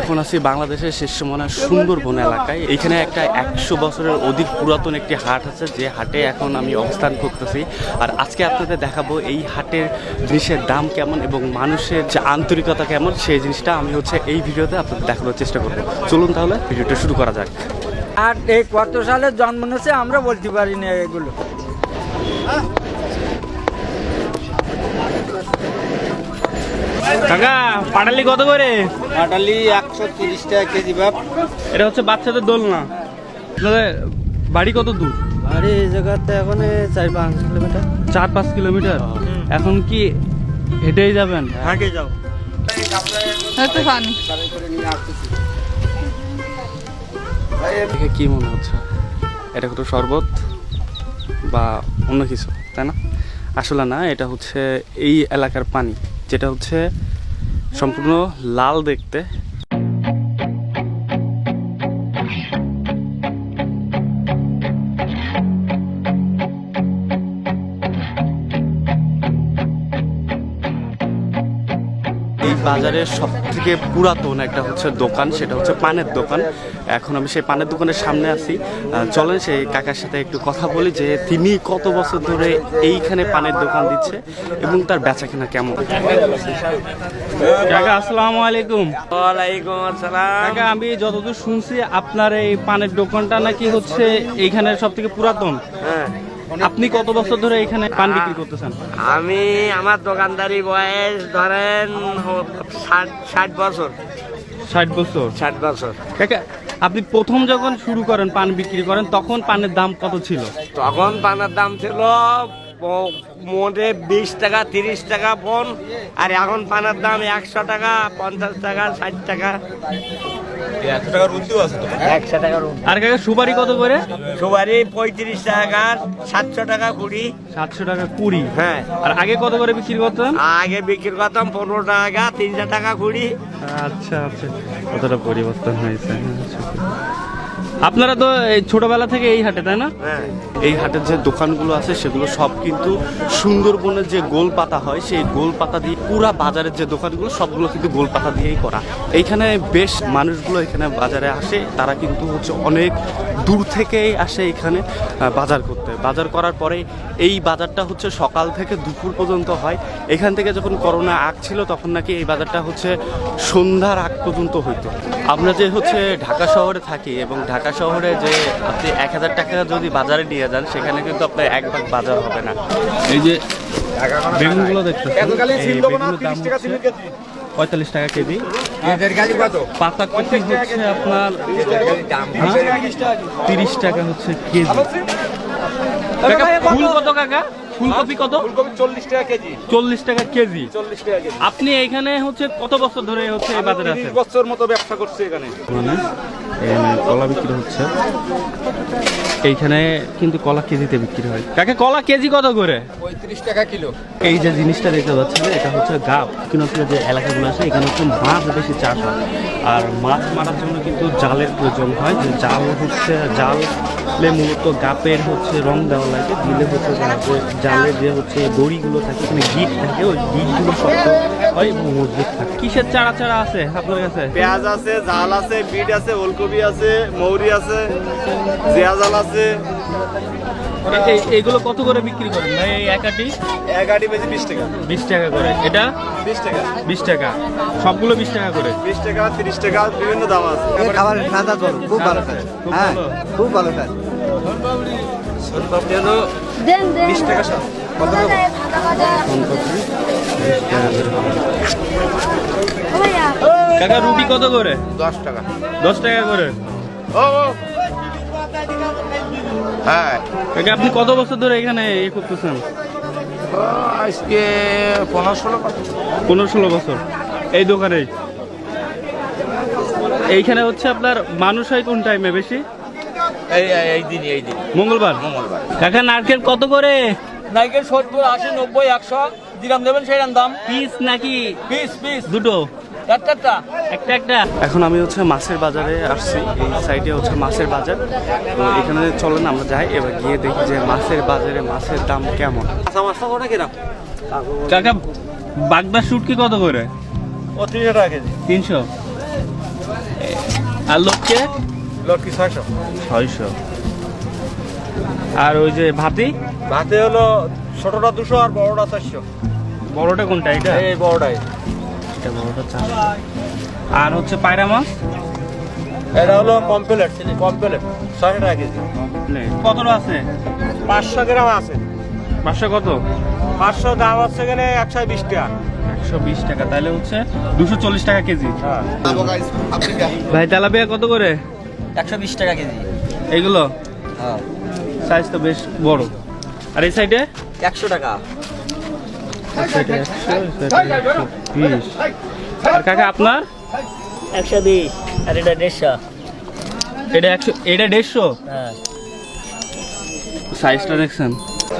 এখন আছি বাংলাদেশের শীর্ষমানের সুন্দরবন এলাকায়। এখানে একটা একশো বছরের অধিক পুরাতন একটি হাট আছে, যে হাটে এখন আমি অবস্থান করতেছি। আর আজকে আপনাদের দেখাবো এই হাটের জিনিসের দাম কেমন এবং মানুষের যে আন্তরিকতা কেমন, সেই জিনিসটা আমি হচ্ছে এই ভিডিওতে আপনাদের দেখানোর চেষ্টা করব। চলুন তাহলে ভিডিওটা শুরু করা যাক। আর এই কত সালে জন্ম নিয়েছে আমরা বলতে পারি না এগুলো। কাকা পাটালি কত করে? পাটালি একশো তিরিশ টাকা কেজি বাপ। এটা হচ্ছে বাচ্চাদের দোলনা। আপনাদের বাড়ি কত দূর? বাড়ি এই জায়গাতে এখন চার পাঁচ কিলোমিটার। চার পাঁচ কিলোমিটার? এখন কি হেঁটেই যাবেন? হাঁটে যাও। দেখে কি মনে হচ্ছে? এটা কোনো শরবত বা অন্য কিছু তাই না? আসলে না এটা হচ্ছে এই এলাকার পানি। যেটা হচ্ছে সম্পূর্ণ লাল দেখতে। বাজারের সব থেকে পুরাতন একটা হচ্ছে দোকান সেটা হচ্ছে পানের দোকান। এখন আমি সেই পানের দোকানের সামনে আছি। চলেন সেই কাকার সাথে একটু কথা বলি যে তিনি কত বছর ধরে এইখানে পানের দোকান দিচ্ছে এবং তার বেচা কেনা কেমন? কাকা আসসালামু আলাইকুম। ওয়ালাইকুম আসসালাম। কাকা আমি যতদূর শুনছি আপনার এই পানের দোকানটা নাকি হচ্ছে এইখানের সব থেকে পুরাতন? হ্যাঁ। আপনি কত বছর ধরে এখানে পান বিক্রি করতেছেন? আমি আমার দোকানদারি বয়স ধরেন ষাট ষাট বছর। ষাট বছর? ষাট বছর। আপনি প্রথম যখন শুরু করেন পান বিক্রি করেন তখন পানের দাম কত ছিল? তখন পানের দাম ছিল মোটে বিশ টাকা তিরিশ টাকা পন আর এখন পানার দাম একশো টাকা পঞ্চাশ টাকা ষাট টাকা। একশো টাকার আর কাকা সুপারি কত করে? সুপারি পঁয়ত্রিশ টাকা সাতশো টাকা কুড়ি। সাতশো টাকা কুড়ি। হ্যাঁ। আর আগে কত করে বিক্রি করতেন আগে বিক্রি করতাম পনেরো টাকা তিনশো টাকা কুড়ি। আচ্ছা আচ্ছা। কতটা পরিবর্তন হয়েছে। আপনারা তো এই ছোটবেলা থেকে এই হাটে, তাই না? হ্যাঁ এই হাটের যে দোকানগুলো আছে, সেগুলো সব কিন্তু সুন্দরবনের যে গোল পাতা হয়, সেই গোল পাতা দিয়ে পুরা বাজারের যে দোকানগুলো, সবগুলো কিন্তু গোল পাতা দিয়েই করা। এইখানে বেশ মানুষগুলো এখানে বাজারে আসে, তারা কিন্তু হচ্ছে অনেক দূর থেকেই আসে এখানে বাজার করতে। বাজার করার পরে এই বাজারটা হচ্ছে সকাল থেকে দুপুর পর্যন্ত হয়। এখান থেকে যখন করোনা আগ ছিল, তখন নাকি এই বাজারটা হচ্ছে সন্ধ্যার আগ পর্যন্ত হইতো। আমরা যে হচ্ছে ঢাকা শহরে থাকি এবং ঢাকা শহরে যে আপনি এক হাজার টাকা যদি বাজারে নিয়ে যান সেখানে কিন্তু আপনার এক ভাগ বাজার হবে না। এই যে বেগুনগুলো দাম পঁয়তাল্লিশ টাকা কেজি। পাতা কপি হচ্ছে আপনার তিরিশ টাকা হচ্ছে কেজি। ফুল কত কাকা? ফুলকপি কত? চল্লিশ টাকা কেজি। চল্লিশ টাকা কেজি। চল্লিশ টাকা কেজি। আপনি এখানে হচ্ছে কত বছর ধরে হচ্ছে এই বাজারে আছেন? বছর মতো ব্যবসা করছে এখানে। মানে এখানে কলা বিক্রি হচ্ছে। এইখানে কিন্তু কলা কেজিতে বিক্রি হয়। কাকে কলা কেজি কত করে? পঁয়ত্রিশ টাকা কিলো। এই যে জিনিসটা দেখতে পাচ্ছেন এটা হচ্ছে গাব। কিনতে যে এলাকাগুলো আছে এখানে হচ্ছে মাছ বেশি চাষ হয়। আর মাছ মারার জন্য কিন্তু জালের প্রয়োজন হয়। যে জাল হচ্ছে জালে মূলত গাপের হচ্ছে রং দেওয়া লাগে। দিলে হচ্ছে জালের যে হচ্ছে দড়িগুলো থাকে এখানে গিট থাকে। ওই গিটগুলো শক্ত হয় এবং মজবুত থাকে কিসের চারা চারা আছে আপনার কাছে? পেঁয়াজ আছে জাল আছে বিট আছে ওলকপি আছে মৌরি আছে জিয়া জাল আছে। এ- এই- এইগুলো কত করে বিক্রি করেন ভাই এই একাটি এক আটি বেশি বিশ টাকা। বিশ টাকা করে। এটা? বিশ টাকা। বিশ টাকা। সবগুলো বিশ টাকা করে? বিশ টাকা তিরিশ টাকা বিভিন্ন দাম আছে। খাবার সাদা জল খুব ভালো খুব হ্যাঁ ভালো। খুব ভালো দেন বিশ টাকা সব কত? কাকা রুটি কত করে? দশ টাকা। দশ টাকা করে। ও ও। হ্যাঁ। কাকা আপনি কত বছর ধরে এখানে ইয়ে করতেছেন? আজকে পনেরো ষোলো পনেরো ষোলো বছর। এই দোকানেই। এইখানে হচ্ছে আপনার মানুষ হয় কোন টাইমে বেশি? এই এই দিন এই দিন মঙ্গলবার? মঙ্গলবার। কাকা নারকেল কত করে? নাইকেল সত্তর আশি নব্বই একশো। দিরাম দেবেন সেইরাম দাম। পিস নাকি? Piece piece. দুটো। এখন আমি হচ্ছে মাছের বাজারে আসছি এই সাইডে হচ্ছে মাছের বাজার। তো এখানে চলেন আমরা যাই এবার গিয়ে দেখি যে মাছের বাজারে মাছের দাম কেমন। কাকা বাগদা শুটকি কত করে? ও তিনশো টাকা কেজি। তিনশো? আর লোককে লটকি ছয়শো। ছয়শো। আর ওই যে ভাতি? ভাতে হলো ছোটটা দুশো আর বড়টা চারশো। বড়টা কোনটা এটা এই বড়টাই। এটা বড়টা চারশো আর হচ্ছে পায়রা মাছ? এটা হলো কমপ্লেট কমপ্লেট ছয়শো টাকা কেজি। কতটা আছে? পাঁচশো গ্রাম আছে। পাঁচশো কত? পাঁচশো দাম হচ্ছে এখানে একশো বিশ টাকা। একশো বিশ টাকা তাহলে হচ্ছে দুশো চল্লিশ টাকা কেজি। হ্যাঁ। ভাই তেলাপিয়া কত করে? একশো বিশ টাকা কেজি। এইগুলো? হ্যাঁ। সাইজ তো বেশ বড়। আর এই সাইডে একশো টাকা। আর কাকা আপনার? একশো বিশ আর এটা দেড়শো। এটা একশো এটা দেড়শো? হ্যাঁ। সাইজটা দেখছেন।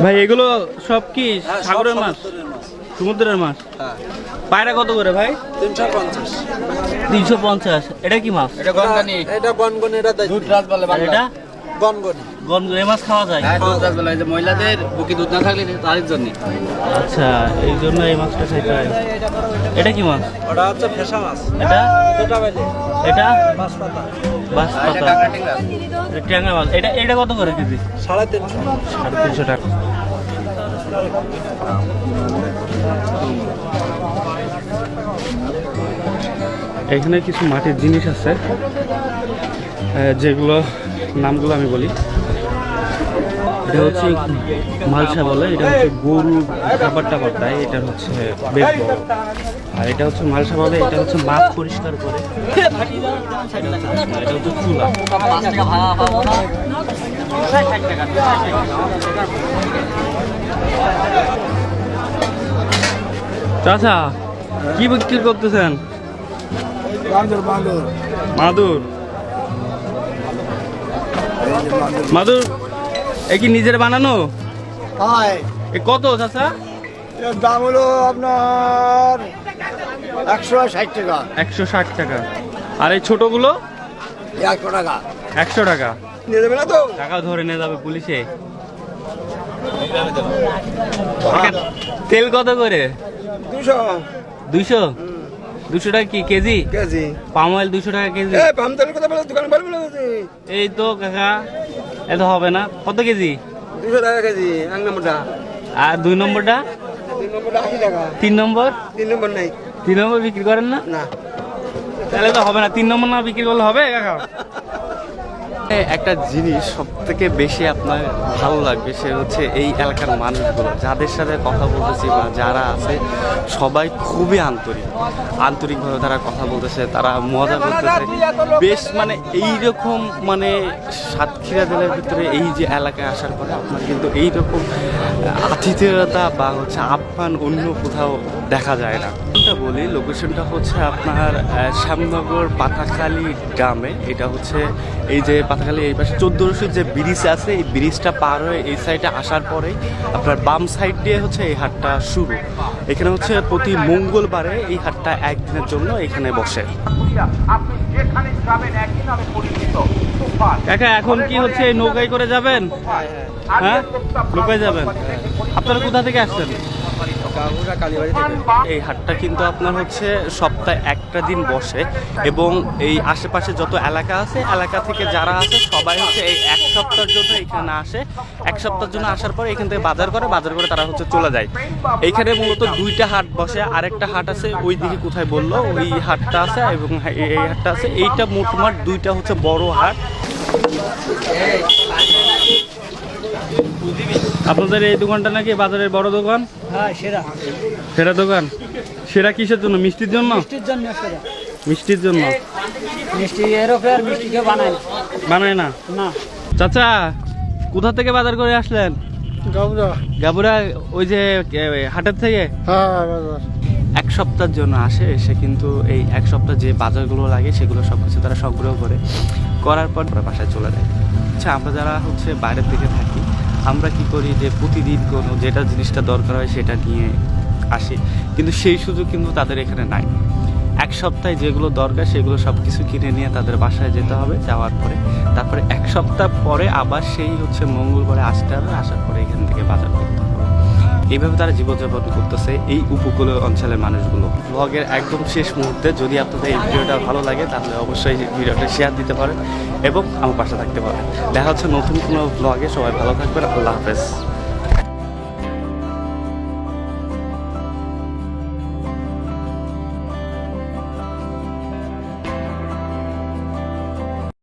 ভাই এগুলো সব কি সাগরের মাছ? সমুদ্রের মাছ। পায়রা কত করে ভাই? তিনশো পঞ্চাশ। তিনশো পঞ্চাশ। এটা কি মাছ? এটা গনগনি এটা গনগনি এটা দুধ রাজ বলে। এটা? গনগনি এই মাছ খাওয়া যায়? হ্যাঁ যে মহিলাদের বুকি দুধ না থাকলে তাদের জন্য। আচ্ছা এই জন্য এই মাছটা খাইতে হয়। এটা কি মাছ? ওটা হচ্ছে ফেসা মাছ। এটা? এটা বেলে। এটা? মাছ পাতা বাস এটা পাতা ট্যাংরা মাছ। এটা এটা কত করে কেজি? সাড়ে তিনশো। সাড়ে তিনশো টাকা। এখানে কিছু মাটির জিনিস আছে যেগুলো নামগুলো আমি বলি। এটা হচ্ছে মালসা বলে, এটা হচ্ছে গরুর খাবার টাবার এটা হচ্ছে বেশ বড় আর এটা হচ্ছে মালসা বলে, এটা হচ্ছে মাছ পরিষ্কার করে। এটা হচ্ছে চুলা। চাচা, কি বিক্রি করতেছেন? মাদুর। মাদুর। এ কি নিজের বানানো? হয়। এ কত চাচা? এর দাম হলো আপনার একশো ষাট টাকা। একশো ষাট টাকা। আর এই ছোটগুলো? একশো টাকা। একশো টাকা। নিয়ে দেবে না তো? টাকা ধরে নিয়ে যাবে পুলিশে। তেল কত করে? দুশো। দুইশো দুশো টাকা কি কেজি? কেজি। পাম অয়েল দুশো টাকা কেজি। এ পামতেল কথা বলে দোকান পারবে না এই তো কাকা। এত হবে না? কত কেজি? দুশো টাকা কেজি এক নম্বরটা। আর দুই নম্বরটা? তিন নম্বর? তিন নম্বর নাই। তিন নম্বর বিক্রি করেন না? না। তাহলে তো হবে না। তিন নম্বর না বিক্রি করলে হবে? কাকা? একটা জিনিস সব থেকে বেশি আপনার ভালো লাগবে, সে হচ্ছে এই এলাকার মানুষগুলো। যাদের সাথে কথা বলতেছি বা যারা আছে, সবাই খুবই আন্তরিক। আন্তরিকভাবে তারা কথা বলতেছে, তারা মজা করতেছে। বেশ মানে এইরকম মানে সাতক্ষীরা জেলার ভিতরে এই যে এলাকায় আসার পরে আপনার কিন্তু এইরকম আতিথেয়তা বা হচ্ছে আপ্যায়ন অন্য কোথাও দেখা যায় না। বলি? লোকেশনটা হচ্ছে আপনার শ্যামনগর পাতাখালী গ্রামে। এটা হচ্ছে এই যে পাতাখালী, এই পাশে চোদ্দ যে ব্রিজ আছে, এই ব্রিজটা পার হয়ে এই সাইডে আসার পরে আপনার বাম সাইড দিয়ে হচ্ছে এই হাটটা শুরু। এখানে হচ্ছে প্রতি মঙ্গলবারে এই হাটটা একদিনের জন্য এখানে বসে। এখন কি হচ্ছে? নৌকায় করে যাবেন? হ্যাঁ? নৌকায় যাবেন? আপনারা কোথা থেকে আসছেন? এই হাটটা কিন্তু আপনার হচ্ছে সপ্তাহে একটা দিন বসে এবং এই আশেপাশে যত এলাকা আছে এলাকা থেকে যারা আছে সবাই হচ্ছে এই এক সপ্তাহের জন্য এখানে আসে। এক সপ্তাহের জন্য আসার পরে এখান থেকে বাজার করে বাজার করে তারা হচ্ছে চলে যায়। এইখানে মূলত দুইটা হাট বসে। আরেকটা হাট আছে ওই দিকে কোথায় বলল ওই হাটটা আছে এবং এই এই হাটটা আছে। এইটা মোটমাট দুইটা হচ্ছে বড় হাট। আপনাদের এই দোকানটা নাকি বাজারের বড় দোকান? হ্যাঁ সেরা। সেরা দোকান? সেরা কিসের জন্য? মিষ্টির জন্য? মিষ্টির জন্য সেরা। মিষ্টির জন্য? মিষ্টি আর মিষ্টি কেউ বানায় না। বানায় না? না। চাচা কোথা থেকে বাজার করে আসলেন? গাবুরা ওই যে হাটের থেকে? হ্যাঁ এক সপ্তাহের জন্য আসে এসে কিন্তু এই এক সপ্তাহ যে বাজারগুলো লাগে সেগুলো সব কিছু তারা সংগ্রহ করে। করার পর তারা বাসায় চলে যায়। আচ্ছা আমরা যারা হচ্ছে বাইরের দিকে থাকি আমরা কি করি যে প্রতিদিন কোনো যেটা জিনিসটা দরকার হয় সেটা নিয়ে আসি। কিন্তু সেই সুযোগ কিন্তু তাদের এখানে নাই। এক সপ্তাহে যেগুলো দরকার সেগুলো সব কিছু কিনে নিয়ে তাদের বাসায় যেতে হবে, যাওয়ার পরে। তারপরে এক সপ্তাহ পরে আবার সেই হচ্ছে মঙ্গলবারে আসতে হবে, আসার পরে এখান থেকে বাজার করতে হবে। এইভাবে তারা জীবনযাপন করতেছে এই উপকূলীয় অঞ্চলের মানুষগুলো। ব্লগের একদম শেষ মুহূর্তে যদি আপনাদের এই ভিডিওটা ভালো লাগে, তাহলে অবশ্যই ভিডিওটা শেয়ার দিতে পারেন এবং আমার পাশে থাকতে পারেন। দেখা হচ্ছে নতুন কোনো ব্লগে সবাই ভালো থাকবেন। আল্লাহ হাফেজ।